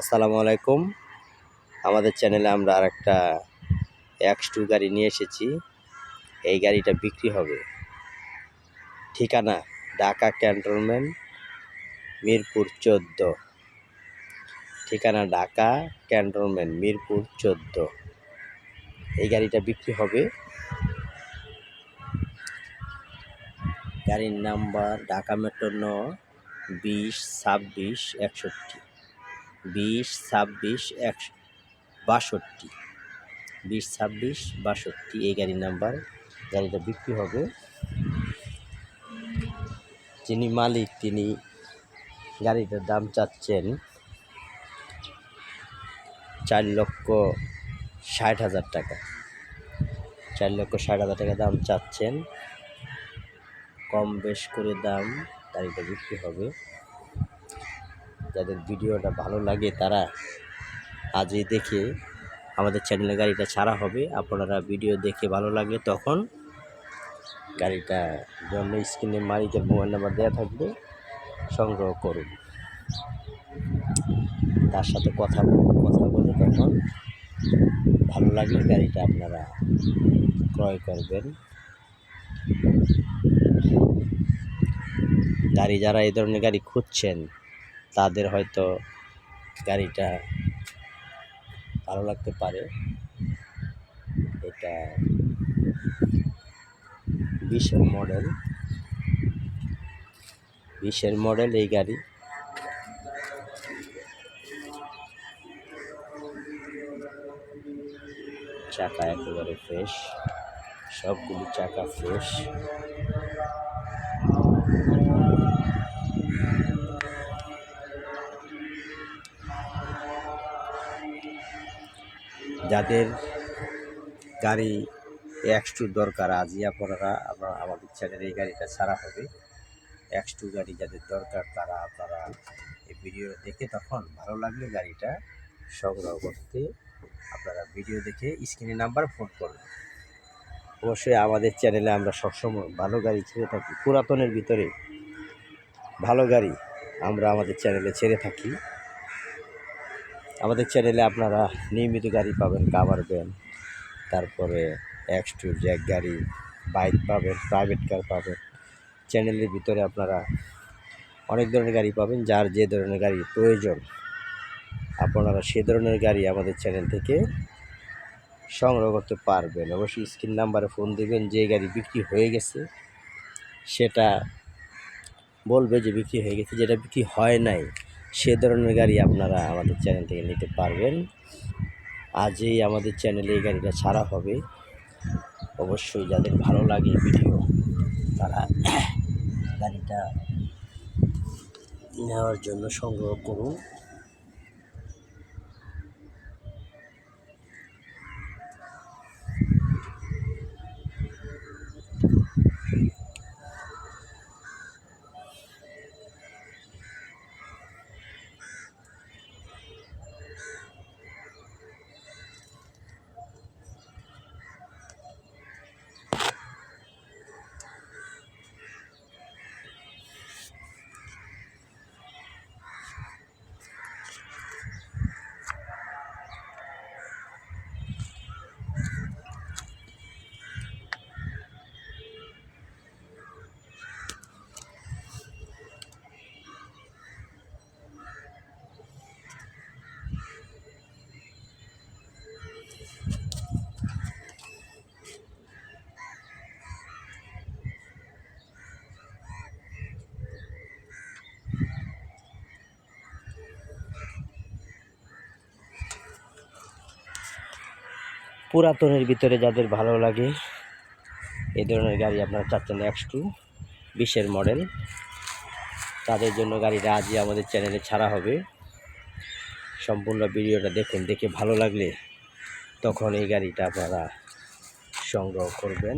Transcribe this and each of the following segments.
আসসালামু আলাইকুম। আমাদের চ্যানেলে আমরা আর একটা এক্স টু গাড়ি নিয়ে এসেছি। এই গাড়িটা বিক্রি হবে। ঠিকানা ঢাকা ক্যান্টনমেন্ট, মিরপুর চোদ্দ। ঠিকানা ঢাকা ক্যান্টনমেন্ট, মিরপুর চোদ্দ। এই গাড়িটা বিক্রি হবে। গাড়ির নাম্বার ঢাকা মেট্রো ন, বিশ, ছাব্বিশ, একষট্টি। বিশ, ছাব্বিশ, একশো, বাষট্টি। বিশ, ছাব্বিশ, বাষট্টি, এই গাড়ির নাম্বার। গাড়িটা বিক্রি হবে। যিনি মালিক, তিনি গাড়িটার দাম চাচ্ছেন চার লক্ষ ষাট হাজার টাকা। চার লক্ষ ষাট হাজার টাকা দাম চাচ্ছেন। কম বেশ করে দাম গাড়িটা বিক্রি হবে। যাদের ভিডিওটা ভালো লাগে তারা আজই দেখে আমাদের চ্যানেলে গাড়িটা ছাড়া হবে। আপনারা ভিডিও দেখে ভালো লাগে তখন গাড়িটা জন্য স্ক্রিনে মালিকের মোবাইল নাম্বার দেওয়া থাকবে, সংগ্রহ করুন। তার সাথে কথা কথা বলে তখন ভালো লাগলে গাড়িটা আপনারা ক্রয় করবেন। গাড়ি যারা এই ধরনের গাড়ি খুঁজছেন তাদের হয়তো গাড়িটা ভালো লাগতে পারে। এটা বিশের মডেল। বিশের মডেল এই গাড়ি। চাকা একেবারে ফ্রেশ সবগুলি চাকা ফ্রেশ যাদের গাড়ি এক্স টু দরকার আজই আপনারা আপনারা আমাদের চ্যানেলে এই গাড়িটা ছাড়া হবে। এক্স টু গাড়ি যাদের দরকার, তারা আপনারা এই ভিডিও দেখে তখন ভালো লাগলে গাড়িটা সংগ্রহ করতে আপনারা ভিডিও দেখে স্ক্রিনে নাম্বার ফোন করবেন অবশ্যই আমাদের চ্যানেলে আমরা সবসময় ভালো গাড়ি ছেড়ে থাকি। পুরাতনের ভিতরে ভালো গাড়ি আমরা আমাদের চ্যানেলে ছেড়ে থাকি। আমাদের চ্যানেলে আপনারা নিয়মিত গাড়ি পাবেন কাভার ভ্যান তারপরে এক্স টু জ্যাক গাড়ি বাইক পাবেন প্রাইভেট কার পাবেন। চ্যানেলের ভিতরে আপনারা অনেক ধরনের গাড়ি পাবেন, যার যে ধরনের গাড়ি প্রয়োজন, আপনারা সে ধরনের গাড়ি আমাদের চ্যানেল থেকে সংগ্রহ করতে পারবেন। অবশ্যই স্ক্রিন নাম্বারে ফোন দেবেন, যে গাড়ি বিক্রি হয়ে গেছে, সেটা বলবে যে বিক্রি হয়ে গেছে, যেটা বিক্রি হয় নাই। সে ধরনের গাড়ি আপনারা আমাদের চ্যানেল থেকে নিতে পারবেন। আজই আমাদের চ্যানেলে এই গাড়িটা ছাড়া হবে। অবশ্যই যাদের ভালো লাগে ভিডিও, তারা গাড়িটা নেওয়ার জন্য সংগ্রহ করুন। পুরাতনের ভিতরে যাদের ভালো লাগে, এ ধরনের গাড়ি আপনারা চাচ্ছেন এক্স টু বিশের মডেল তাদের জন্য গাড়িটা আজই আমাদের চ্যানেলে ছাড়া হবে। সম্পূর্ণ ভিডিওটা দেখুন, দেখে ভালো লাগলে তখন এই গাড়িটা আপনারা সংগ্রহ করবেন।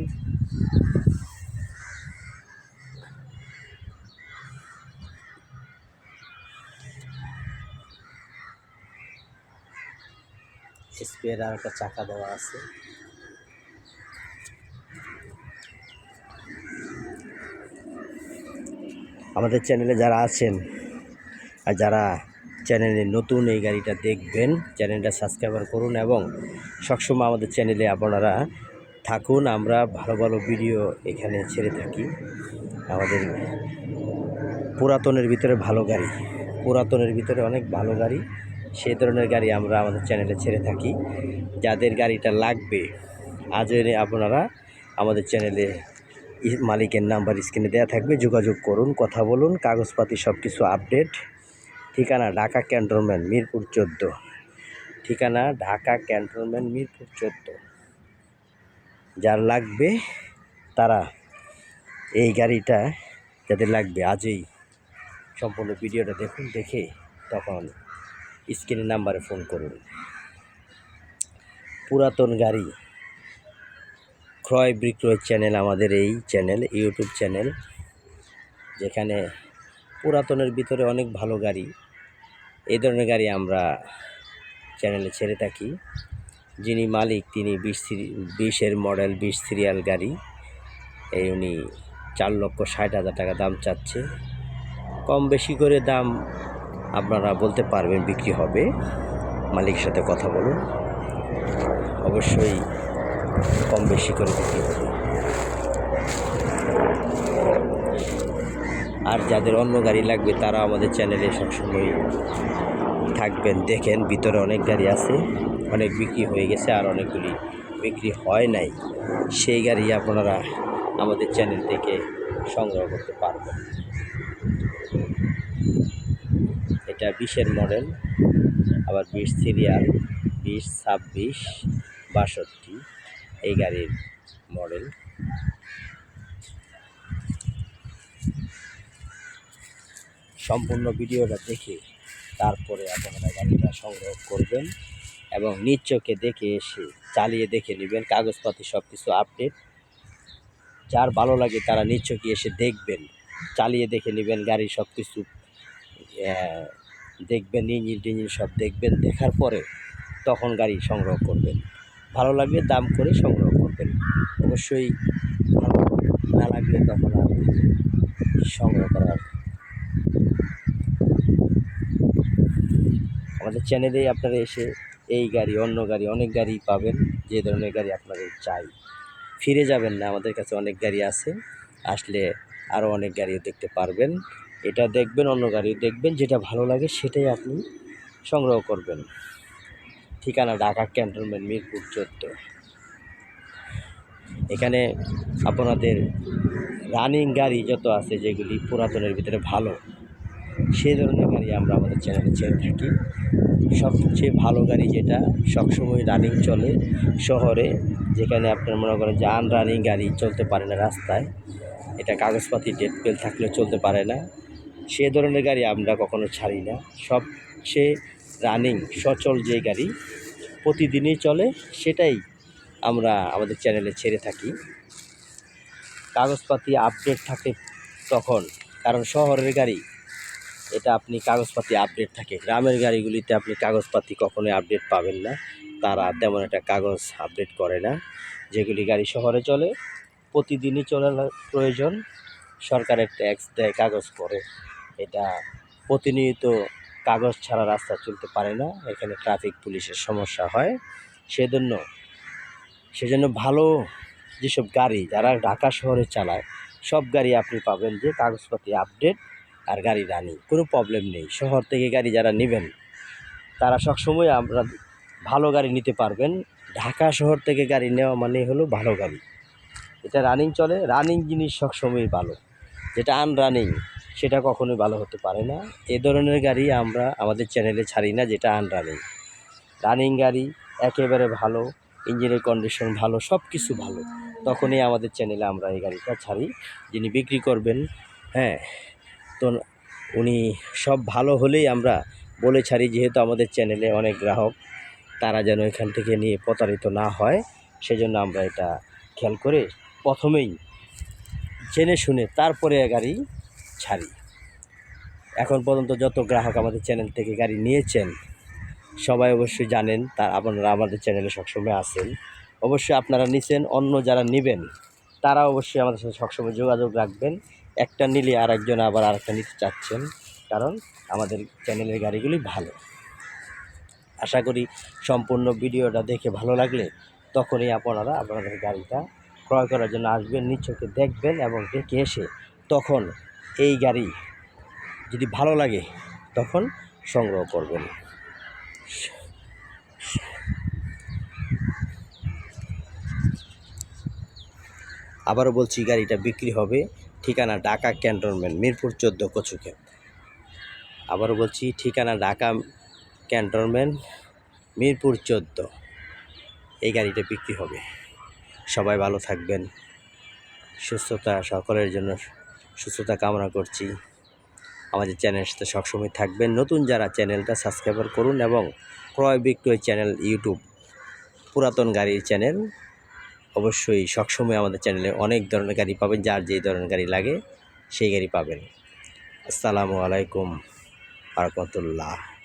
স্পেয়ার আর একটা চাকা দেওয়া আছে। আমাদের চ্যানেলে যারা আছেন আর যারা চ্যানেলে নতুন এই গাড়িটা দেখবেন, চ্যানেলটা সাবস্ক্রাইবার করুন এবং সবসময় আমাদের চ্যানেলে আপনারা থাকুন। আমরা ভালো ভালো ভিডিও এখানে ছেড়ে থাকি। আমাদের পুরাতনের ভিতরে ভালো গাড়ি, পুরাতনের ভিতরে অনেক ভালো গাড়ি। সেই ধরনের গাড়ি আমরা আমাদের চ্যানেলে ছেড়ে থাকি। যাদের গাড়িটা লাগবে আজ এনে আপনারা আমাদের চ্যানেলে মালিকের নাম্বার স্ক্রিনে দেওয়া থাকবে। যোগাযোগ করুন, কথা বলুন, কাগজপাতি সব কিছু আপডেট। ঠিকানা ঢাকা ক্যান্টনমেন্ট, মিরপুর চোদ্দ। ঠিকানা ঢাকা ক্যান্টনমেন্ট, মিরপুর চোদ্দ। যার লাগবে তারা এই গাড়িটা যাদের লাগবে, আজই সম্পূর্ণ ভিডিওটা দেখুন, দেখে তখন স্ক্রিনের নাম্বারে ফোন করুন। পুরাতন গাড়ি। ক্রয় বিক্রয় চ্যানেল আমাদের এই চ্যানেল, ইউটিউব চ্যানেল, যেখানে পুরাতনের ভিতরে অনেক ভালো গাড়ি এই ধরনের গাড়ি আমরা চ্যানেলে ছেড়ে থাকি। যিনি মালিক, তিনি বিশ বিশের মডেল বিশ সিরিয়াল গাড়ি। এই উনি চার লক্ষ ষাট হাজার টাকা দাম চাচ্ছে। কম বেশি করে দাম আপনারা বলতে পারবেন বিক্রি হবে। মালিকের সাথে কথা বলুন। অবশ্যই কম বেশি করে বিক্রি হবে। আর যাদের অন্য গাড়ি লাগবে, তারা আমাদের চ্যানেলে সবসময় থাকবেন, দেখেন, ভিতরে অনেক গাড়ি আছে, অনেক বিক্রি হয়ে গেছে আর অনেকগুলি বিক্রি হয় নাই। সেই গাড়ি আপনারা আমাদের চ্যানেল থেকে সংগ্রহ করতে পারবেন। এটা বিশের মডেল, আবার বিশ সিরিয়াল, বিশ, ছাব্বিশ, বাষট্টি, এই গাড়ির মডেল। সম্পূর্ণ ভিডিওটা দেখে তারপরে আপনারা গাড়িটা সংগ্রহ করবেন এবং নিজ চোখে দেখে এসে চালিয়ে দেখে নেবেন, কাগজপাতি সব কিছু আপডেট যার ভালো লাগে তারা নিজ চোখে এসে দেখবেন, চালিয়ে দেখে নেবেন গাড়ি সব কিছু দেখবেন ইঞ্জিন টিঞ্জিন সব দেখবেন, দেখার পরে তখন গাড়ি সংগ্রহ করবেন। ভালো লাগলে দাম করে সংগ্রহ করবেন। অবশ্যই ভালো না লাগলে তখন আর সংগ্রহ করার আমাদের চ্যানেলেই আপনারা এসে এই গাড়ি, অন্য গাড়ি, অনেক গাড়ি পাবেন। যে ধরনের গাড়ি আপনাদের চাই। ফিরে যাবেন না, আমাদের কাছে অনেক গাড়ি আছে। আসলে আরও অনেক গাড়িও দেখতে পারবেন। এটা দেখবেন অন্য গাড়ি, দেখবেন যেটা ভালো লাগে সেটাই আপনি সংগ্রহ করবেন। ঠিকানা ঢাকা ক্যান্টনমেন্ট, মিরপুর চোদ্দ। এখানে আপনাদের রানিং গাড়ি যত আছে, যেগুলি পুরাতনের ভিতরে ভালো, সেই ধরনের গাড়ি আমরা আমাদের চ্যানেলে ছেড়ে থাকি। সবচেয়ে ভালো গাড়ি যেটা, সবসময় রানিং চলে শহরে, যেখানে আপনার মনে করেন যে আনরানিং গাড়ি চলতে পারে না রাস্তায়। এটা কাগজপাতি ডেট পেল থাকলেও চলতে পারে না। সে ধরনের গাড়ি আমরা কখনো ছাড়ি না। সবচেয়ে রানিং সচল যে গাড়ি প্রতিদিনই চলে, সেটাই আমরা আমাদের চ্যানেলে ছেড়ে থাকি। কাগজপাতি আপডেট থাকে তখন, কারণ শহরের গাড়ি, এটা আপনি কাগজপাতি আপডেট থাকে। গ্রামের গাড়িগুলিতে আপনি কাগজপাতি কখনোই আপডেট পাবেন না। তারা তেমন একটা কাগজ আপডেট করে না, যেগুলি গাড়ি শহরে চলে, প্রতিদিনই চলার প্রয়োজন। সরকারের ট্যাক্স দেয়, কাগজ করে এটা প্রতিনিয়ত কাগজ ছাড়া রাস্তা চলতে পারে না, এখানে ট্রাফিক পুলিশের সমস্যা হয়। সেজন্য সেজন্য ভালো যেসব গাড়ি যারা ঢাকা শহরে চালায়, সব গাড়ি আপনি পাবেন যে কাগজপাতি আপডেট আর গাড়ি রানি কোনো প্রবলেম নেই। শহর থেকে গাড়ি যারা নেবেন, তারা সবসময় আমরা ভালো গাড়ি নিতে পারবেন। ঢাকা শহর থেকে গাড়ি নেওয়া মানে হলো ভালো গাড়ি। এটা রানিং চলে রানিং জিনিস সবসময়ই ভালো। যেটা আনরানিং সেটা কখনোই ভালো হতে পারে না। এ ধরনের গাড়ি আমরা আমাদের চ্যানেলে ছাড়ি না, যেটা আনরানিং রানিং গাড়ি একেবারে ভালো ইঞ্জিনের কন্ডিশন ভালো সব কিছু ভালো। তখনই আমাদের চ্যানেলে আমরা এই গাড়িটা ছাড়ি, যিনি বিক্রি করবেন হ্যাঁ। তো উনি সব ভালো হলেই আমরা বলে ছাড়ি, যেহেতু আমাদের চ্যানেলে অনেক গ্রাহক, তারা যেন এখান থেকে নিয়ে প্রতারিত না হয়, সেজন্য আমরা এটা খেয়াল করে প্রথমেই জেনে শুনে তারপরে গাড়ি ছাড়ি। এখন পর্যন্ত যত গ্রাহক আমাদের চ্যানেল থেকে গাড়ি নিয়েছেন, সবাই অবশ্যই জানেন তার আপনারা আমাদের চ্যানেলে সবসময় আছেন। অবশ্যই আপনারা নিছেন, অন্য যারা নেবেন, তারা অবশ্যই আমাদের সাথে সবসময় যোগাযোগ রাখবেন। একটা নিলে আর একজন আবার আরেকটা নিতে চাচ্ছেন, কারণ আমাদের চ্যানেলের গাড়িগুলি ভালো। আশা করি সম্পূর্ণ ভিডিওটা দেখে ভালো লাগলে তখনই আপনারা আপনাদের গাড়িটা ক্রয় করার জন্য আসবেন নিচ্ছকে দেখবেন এবং দেখে এসে তখন এই গাড়ি যদি ভালো লাগে, তখন সংগ্রহ করবেন। আবারও বলছি, গাড়িটা বিক্রি হবে ঠিকানা ঢাকা ক্যান্টনমেন্ট, মিরপুর চোদ্দ কচুকে। আবারও বলছি, ঠিকানা ঢাকা ক্যান্টনমেন্ট, মিরপুর চোদ্দ। এই গাড়িটা বিক্রি হবে। সবাই ভালো থাকবেন। সুস্থতা সকলের জন্য সুস্থতা কামনা করছি। আমাদের চ্যানেলের সাথে সবসময় থাকবেন। নতুন যারা চ্যানেলটা সাবস্ক্রাইবার করুন এবং ক্রয় বিক্রয় চ্যানেল ইউটিউব, পুরাতন গাড়ির চ্যানেল, অবশ্যই সবসময় আমাদের চ্যানেলে অনেক ধরনের গাড়ি পাবেন, যার যেই ধরনের গাড়ি লাগে সেই গাড়ি পাবেন। আসসালামু আলাইকুম রহমতুল্লাহ।